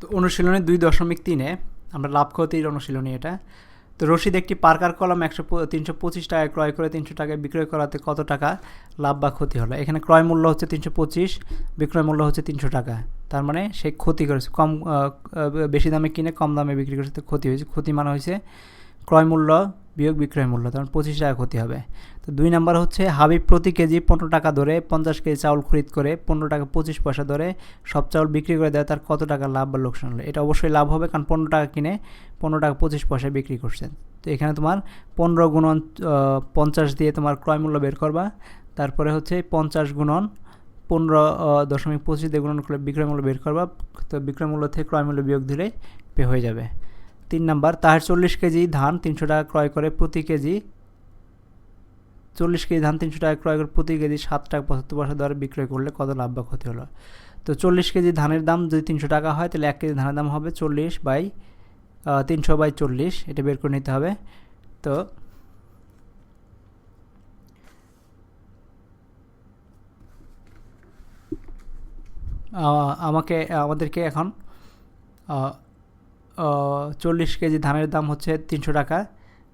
তো অনুশীলনে দুই দশমিক তিনে, আমরা লাভ ক্ষতির অনুশীলনী এটা। তো রশিদ, একটি পার্কার কলম একশো তিনশো পঁচিশ টাকায় ক্রয় করে তিনশো টাকায় বিক্রয় করাতে কত টাকা লাভ বা ক্ষতি হলো? এখানে ক্রয় মূল্য হচ্ছে তিনশো পঁচিশ, বিক্রয় মূল্য হচ্ছে তিনশো টাকা। তার মানে সে ক্ষতি করেছে। কম বেশি দামে কিনে কম দামে বিক্রি করেছে ক্ষতি হয়েছে। ক্ষতি মানে হয়েছে ক্রয় মূল্য বিয়োগ বিক্রয় মূল্য তখন পঁচিশ টাকা ক্ষতি হবে। তো দুই নাম্বার হচ্ছে, হাবিব প্রতি কেজি পনেরো টাকা ধরে পঞ্চাশ কেজি চাউল খরিদ করে পনেরো টাকা পঁচিশ পয়সা ধরে সব চাউল বিক্রি করে দেয়, তার কত টাকা লাভ বা লোকসান হলো? এটা অবশ্যই লাভ হবে, কারণ পনেরো টাকা কিনে পনেরো টাকা পঁচিশ পয়সায় বিক্রি করছেন। তো এখানে তোমার পনেরো গুণন পঞ্চাশ দিয়ে তোমার ক্রয় মূল্য বের করবা। তারপরে হচ্ছে পঞ্চাশ গুণন পনেরো দশমিক পঁচিশ দিয়ে গুণন করলে বিক্রয় মূল্য বের করবা। তো বিক্রয় মূল্য থেকে ক্রয় মূল্য বিয়োগ দিলেই পে হয়ে যাবে। তিন নাম্বার, তাহার চল্লিশ কেজি ধান তিনশো টাকা ক্রয় করে প্রতি কেজি। চল্লিশ কেজি ধান তিনশো টাকা ক্রয় করে প্রতি কেজি সাত টাকা পঁচাত্তর পয়সা দরে বিক্রয় করলে কত লাভ বা ক্ষতি হলো? তো চল্লিশ কেজি ধানের দাম যদি তিনশো টাকা হয়, তাহলে এক কেজি ধানের দাম হবে চল্লিশ বাই তিনশো বাই চল্লিশ। এটা বের করে নিতে হবে। তো আমাকে, আমাদেরকে এখন চল্লিশ কেজি ধানের দাম হচ্ছে তিনশো টাকা।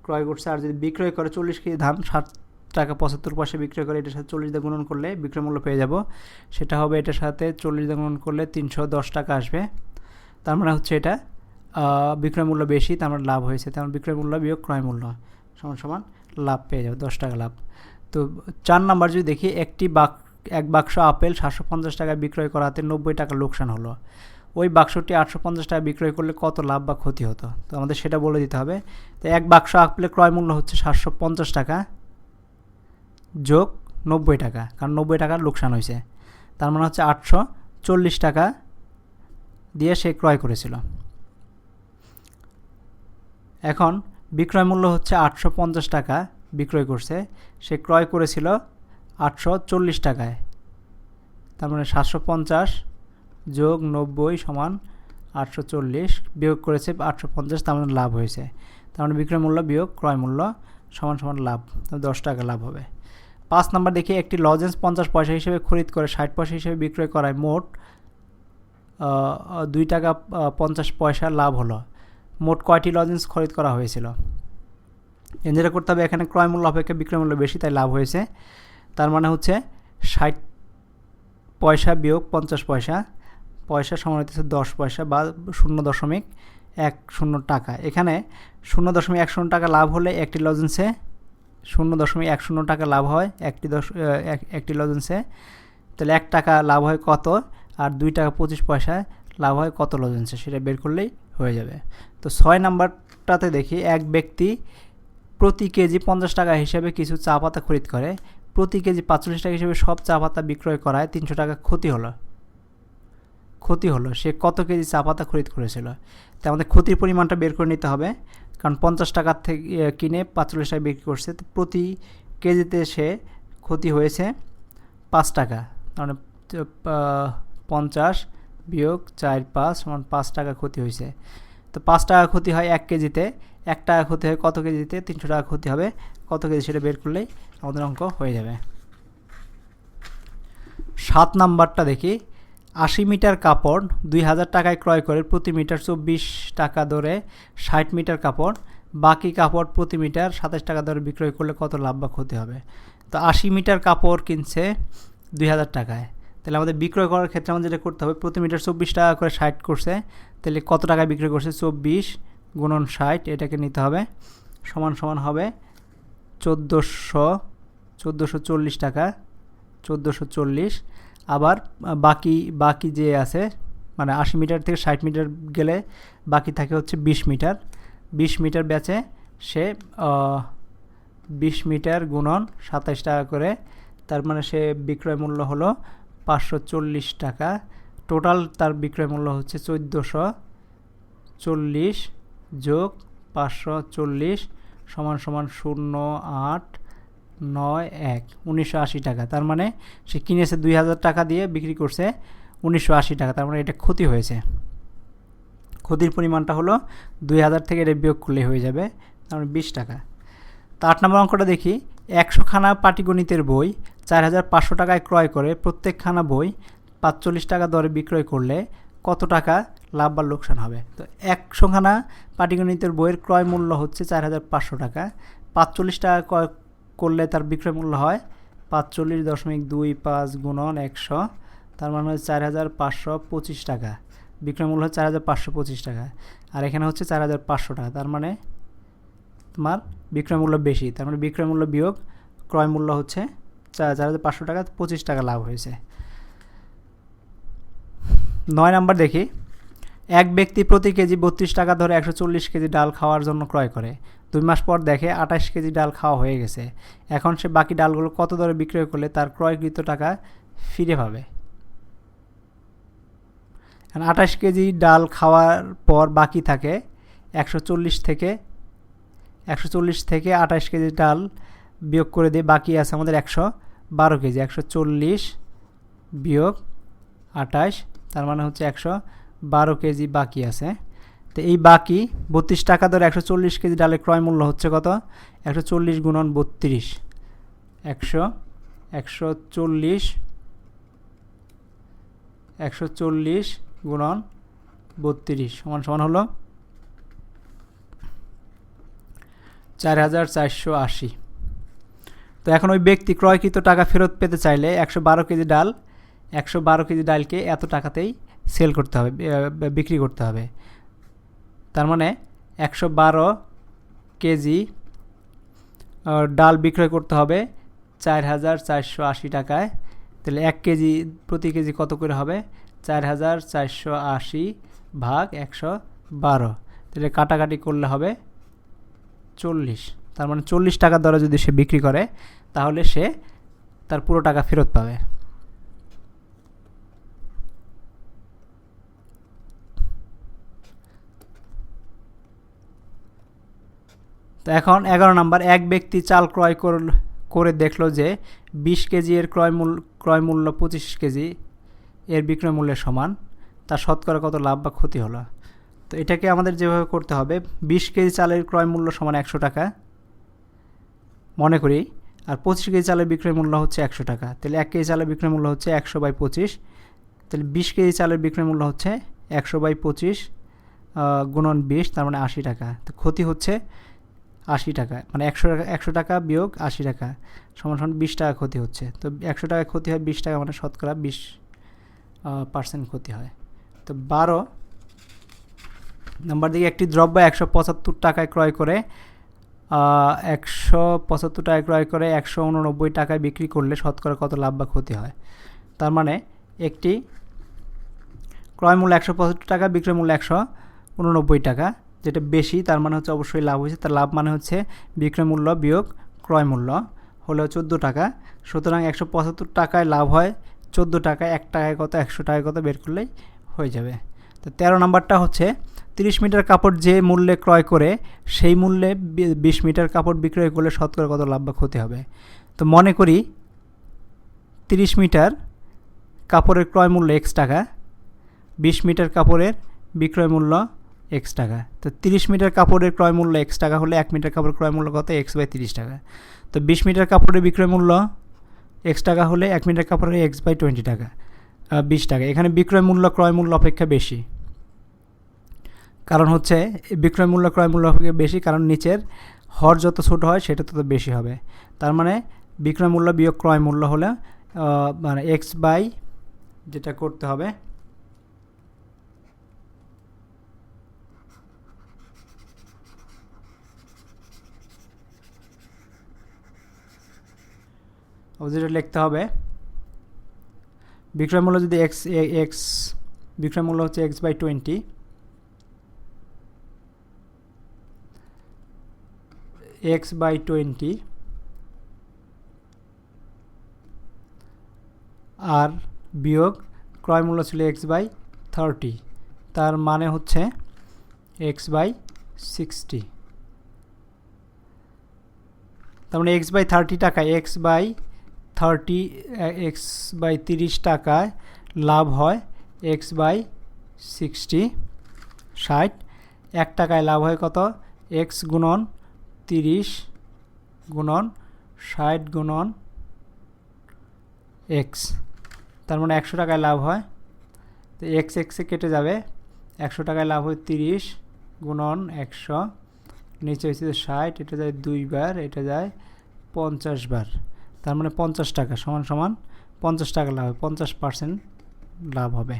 ক্রয় করছে আর যদি বিক্রয় করে চল্লিশ কেজি ধান, ষাট টাকা পঁচাত্তর পয়সা বিক্রয় করে এটার সাথে চল্লিশ দিয়ে গুণন করলে বিক্রয় মূল্য পেয়ে যাব। সেটা হবে এটার সাথে চল্লিশ দিয়ে গুণন করলে তিনশো দশ টাকা আসবে। তার মানে হচ্ছে এটা বিক্রয় মূল্য বেশি, তার মানে লাভ হয়েছে। তার মানে বিক্রয় মূল্য বিয়োগ ক্রয় মূল্য সমান সমান লাভ পেয়ে যাবে, দশ টাকা লাভ। তো চার নাম্বার যদি দেখি, একটি বাক, এক বাক্স আপেল সাতশো পঞ্চাশ টাকায় বিক্রয় করাতে নব্বই টাকা লোকসান হলো। ওই বাক্সটি আটশো পঞ্চাশ টাকা বিক্রয় করলে কত লাভ বা ক্ষতি হতো? তো আমাদের সেটা বলে দিতে হবে। তো এক বাক্স আপেলের ক্রয় মূল্য হচ্ছে সাতশো পঞ্চাশ টাকা যোগ নব্বই টাকা, কারণ নব্বই টাকার লোকসান হয়েছে। তার মানে হচ্ছে আটশো চল্লিশ টাকা দিয়ে সে ক্রয় করেছিল। এখন বিক্রয় মূল্য হচ্ছে আটশো পঞ্চাশ টাকা বিক্রয় করছে। সে ক্রয় করেছিল আটশো চল্লিশ টাকায়। তার মানে সাতশো পঞ্চাশ যোগ নব্বই সমান আটশো চল্লিশ বিয়োগ করেছে আটশো পঞ্চাশ, তার মানে লাভ হয়েছে। তার মানে বিক্রয় মূল্য বিয়োগ ক্রয় মূল্য সমান সমান লাভ দশ টাকা লাভ হবে। পাঁচ নাম্বার দেখি, একটি লজেন্স পঞ্চাশ পয়সা হিসেবে খরিদ করে ষাট পয়সা হিসেবে বিক্রয় করায় মোট দুই টাকা পঞ্চাশ পয়সা লাভ হলো। মোট কয়টি লজেন্স খরিদ করা হয়েছিল? যেটা করতে হবে, এখানে ক্রয় মূল্য অপেক্ষা বিক্রয় মূল্য বেশি, তাই লাভ হয়েছে। তার মানে হচ্ছে ষাট পয়সা বিয়োগ পঞ্চাশ পয়সা পয়সা সমান হইতেছে দশ পয়সা বা শূন্য দশমিক এক শূন্য টাকা। এখানে শূন্য দশমিক এক শূন্য টাকা লাভ হলে একটি লজেন্সে শূন্য দশমিক এক শূন্য টাকা লাভ হয়, একটি দশ এক- একটি লজেন্সে। তাহলে এক টাকা লাভ হয় কত? আর দুই টাকা পঁচিশ পয়সায় লাভ হয় কত লজেন্সে? সেটা বের করলেই হয়ে যাবে। তো ছয় নাম্বারটাতে দেখি, এক ব্যক্তি প্রতি কেজি পঞ্চাশ টাকা হিসেবে কিছু চা পাতা খরিদ করে। প্রতি কেজি পাঁচচল্লিশ টাকা হিসেবে সব চা পাতা বিক্রয় করায় তিনশো টাকা ক্ষতি হলো। ক্ষতি হলো। সে কত কেজি চা পাতা খরিদ করেছিল? তো আমাদের ক্ষতির পরিমাণটা বের করে নিতে হবে। কারণ পঞ্চাশ টাকার থেকে কিনে পাঁচচল্লিশ টাকা বিক্রি করছে। তো প্রতি কেজিতে সে ক্ষতি হয়েছে পাঁচ টাকা। মানে পঞ্চাশ বিয়োগ চার পাঁচ সমান পাঁচ টাকা ক্ষতি হয়েছে। তো পাঁচ টাকা ক্ষতি হয় এক কেজিতে। এক টাকা ক্ষতি হয় কত কেজিতে? তিনশো টাকা ক্ষতি হবে। কত কেজি সেটা বের করলেই আমাদের অঙ্ক হয়ে যাবে। সাত নাম্বারটা দেখি। আশি মিটার কাপড়, দুই হাজার টাকায় ক্রয় করে প্রতি মিটার চব্বিশ টাকা দরে ষাট মিটার কাপড়, বাকি কাপড় প্রতি মিটার সাতাশ টাকা দরে বিক্রয় করলে কত লাভ বা ক্ষতি হবে? তো আশি মিটার কাপড় কিনছে দুই হাজার টাকায়। তাহলে আমাদের বিক্রয় করার ক্ষেত্রে আমাদের যেটা করতে হবে, প্রতি মিটার চব্বিশ টাকা করে ষাট করছে, তাহলে কত টাকায় বিক্রয় করছে? চব্বিশ গুণন ষাট, এটাকে নিতে হবে, সমান সমান হবে চোদ্দোশো চোদ্দোশো চল্লিশ টাকা, চোদ্দোশো চল্লিশ। আবার বাকি বাকি যে আছে মানে আশি মিটার থেকে ষাট মিটার গেলে বাকি থাকে হচ্ছে বিশ মিটার। বিশ মিটার ব্যাচে সে বিশ মিটার গুণন সাতাইশ টাকা করে। তার মানে সে বিক্রয় মূল্য হলো পাঁচশো চল্লিশ টাকা। টোটাল তার বিক্রয় মূল্য হচ্ছে চোদ্দোশো চল্লিশ যোগ পাঁচশো চল্লিশ সমান সমান শূন্য আট নয় এক, উনিশশো আশি টাকা। তার মানে সে কিনেছে দুই হাজার টাকা দিয়ে বিক্রি করছে উনিশশো আশি টাকা। তার মানে এটা ক্ষতি হয়েছে। ক্ষতির পরিমাণটা হলো দুই হাজার থেকে এটা বিয়োগ করলে হয়ে যাবে। তার মানে বিশ টাকা। তো আট নম্বর অঙ্কটা দেখি। একশো খানা পাটিগণিতের বই চার হাজার পাঁচশো টাকায় ক্রয় করে প্রত্যেক খানা বই পাঁচচল্লিশ টাকা দরে বিক্রয় করলে কত টাকা লাভ বা লোকসান হবে? তো একশোখানা পাটিগণিতের বইয়ের ক্রয় মূল্য হচ্ছে চার হাজার পাঁচশো টাকা। পাঁচচল্লিশ টাকা করলে তার বিক্রয় মূল্য হয় পাঁচচল্লিশ দশমিক দুই পাঁচ গুণন একশো। তার মানে হচ্ছে চার হাজার পাঁচশো পঁচিশ টাকা। বিক্রয় মূল্য হচ্ছে চার হাজার পাঁচশো পঁচিশ টাকা। আর এখানে হচ্ছে চার হাজার পাঁচশো টাকা। তার মানে তোমার বিক্রয় মূল্য বেশি। তার মানে বিক্রয় মূল্য বিয়োগ ক্রয় মূল্য হচ্ছে চার হাজার পাঁচশো টাকা। পঁচিশ টাকা লাভ হয়েছে। নয় নাম্বার দেখি। এক ব্যক্তি প্রতি কেজি বত্রিশ টাকা ধরে একশো চল্লিশ কেজি ডাল খাওয়ার জন্য ক্রয় করে। দুই মাস পর দেখে আঠাশ কেজি ডাল খাওয়া হয়ে গেছে। এখন সে বাকি ডালগুলো কত দরে বিক্রয় করলে তার ক্রয়কৃত টাকা ফিরে পাবে? আঠাশ কেজি ডাল খাওয়ার পর বাকি থাকে একশো চল্লিশ থেকে, একশো চল্লিশ থেকে আঠাশ কেজি ডাল বিয়োগ করে দিয়ে বাকি আছে আমাদের একশো বারো কেজি, একশো চল্লিশ বিয়োগ আঠাশ তার মানে হচ্ছে একশো বারো কেজি বাকি আছে। তো এই বাকি বত্রিশ টাকা ধরে একশো চল্লিশ কেজি ডালের ক্রয় মূল্য হচ্ছে কত? একশো চল্লিশ গুণন বত্রিশ। একশো একশো চল্লিশ একশো চল্লিশ গুণন বত্রিশ। সমান সমান হলো চার হাজার চারশো আশি। তো এখন ওই ব্যক্তি ক্রয়কৃত টাকা ফেরত পেতে চাইলে একশো বারো কেজি ডাল, একশো বারো কেজি ডালকে এত টাকাতেই সেল করতে হবে বিক্রি করতে হবে। তার মানে একশো বারো কেজি ডাল বিক্রয় করতে হবে চার হাজার চারশো আশি টাকায়। তাহলে এক কেজি, প্রতি কেজি কত করে হবে? চার হাজার চারশো আশি ভাগ একশো বারো। তাহলে কাটাকাটি করলে হবে চল্লিশ। তার মানে চল্লিশ টাকা দরে যদি সে বিক্রি করে, তাহলে সে তার পুরো টাকা ফেরত পাবে। তো এখন এগারো নাম্বার, এক ব্যক্তি চাল ক্রয় করে দেখল যে বিশ কেজি এর ক্রয় মূল্য ক্রয় মূল্য পঁচিশ কেজি এর বিক্রয় মূল্যের সমান। তার শতকরা কত লাভ বা ক্ষতি হলো? তো এটাকে আমাদের যেভাবে করতে হবে, বিশ কেজি চালের ক্রয় মূল্য সমান একশো টাকা মনে করি, আর পঁচিশ কেজি চালের বিক্রয় মূল্য হচ্ছে একশো টাকা। তাহলে এক কেজি চালের বিক্রয় মূল্য হচ্ছে একশো বাই পঁচিশ। তাহলে বিশ কেজি চালের বিক্রয় মূল্য হচ্ছে একশো বাই পঁচিশ গুণন বিশ, তার মানে আশি টাকা। তো ক্ষতি হচ্ছে আশি টাকা মানে একশো টাকা একশো টাকা বিয়োগ আশি টাকা, সমান সমান বিশ টাকা ক্ষতি হচ্ছে। তো একশো টাকা ক্ষতি হয়, বিশ টাকা মানে শতকরা বিশ পার্সেন্ট ক্ষতি হয়। তো বারো, নাম্বার দিকে একটি দ্রব্য একশো পঁচাত্তর টাকায় ক্রয় করে একশো পঁচাত্তর টাকায় ক্রয় করে একশো উননব্বই টাকায় বিক্রি করলে শতকরা কত লাভ বা ক্ষতি হয়? তার মানে একটি ক্রয় মূল্য একশো পঁচাত্তর টাকা, বিক্রয় মূল্য একশো উননব্বই টাকা যেটা বেশি, তার মানে হচ্ছে অবশ্যই লাভ হয়েছে। তার লাভ মানে হচ্ছে বিক্রয় মূল্য বিয়োগ ক্রয় মূল্য হলো চোদ্দ টাকা। সুতরাং একশো পঁচাত্তর টাকায় লাভ হয়, চোদ্দ টাকায় এক টাকায় কত, একশো টাকায় কত বের করলেই হয়ে যাবে। তো তেরো নাম্বারটা হচ্ছে তিরিশ মিটার কাপড় যে মূল্যে ক্রয় করে, সেই মূল্যে বিশ মিটার কাপড় বিক্রয় করলে শতকরা কত লাভ বা ক্ষতি হবে? তো মনে করি তিরিশ মিটার কাপড়ের ক্রয় মূল্য এক্স টাকা, বিশ মিটার কাপড়ের বিক্রয় মূল্য এক্স টাকা। তো তিরিশ মিটার কাপড়ের ক্রয় মূল্য এক্স টাকা হলে এক মিটার কাপড়ের ক্রয় মূল্য কত? এক্স বাই তিরিশ টাকা। তো বিশ মিটার কাপড়ের বিক্রয় মূল্য এক্স টাকা হলে এক মিটার কাপড়ের এক্স বাই টোয়েন্টি টাকা। বিশ টাকা। এখানে বিক্রয় মূল্য, ক্রয় মূল্য অপেক্ষা বেশি। কারণ হচ্ছে, বিক্রয় মূল্য, ক্রয় মূল্য অপেক্ষা বেশি, কারণ নিচের হর যত ছোট হয়, সেটা তত বেশি হবে। তার মানে বিক্রয় মূল্য বিয়োগ ক্রয় মূল্য হলে মানে এক্স বাই যেটা করতে হবে যেটা লিখতে হবে। বিক্রয় মূল্য যদি এক্স এক্স বিক্রয় মূল্য হচ্ছে X by twenty X by twenty আর বিয়োগ ক্রয় মূল্য ছিল এক্স বাই থার্টি তার মানে হচ্ছে এক্স বাই সিক্সটি তার মানে এক্স বাই থার্টি টাকা X by thirty X by তিরিশ টাকায় লাভ হয় এক্স বাই সিক্সটি ষাট। এক টাকায় লাভ হয় কত? এক্স গুণন তিরিশ গুণন ষাট গুণন এক্স তার মানে একশো টাকায় লাভ হয়। তো এক্স এক্সে কেটে যাবে। একশো টাকায় লাভ হয় তিরিশ গুণন একশো। নিচে হচ্ছে ষাট, এটা যায় দুইবার, এটা যায় পঞ্চাশ বার। তার মানে পঞ্চাশ টাকা সমান সমান পঞ্চাশ টাকা লাভ হবে পঞ্চাশ পার্সেন্ট লাভ হবে।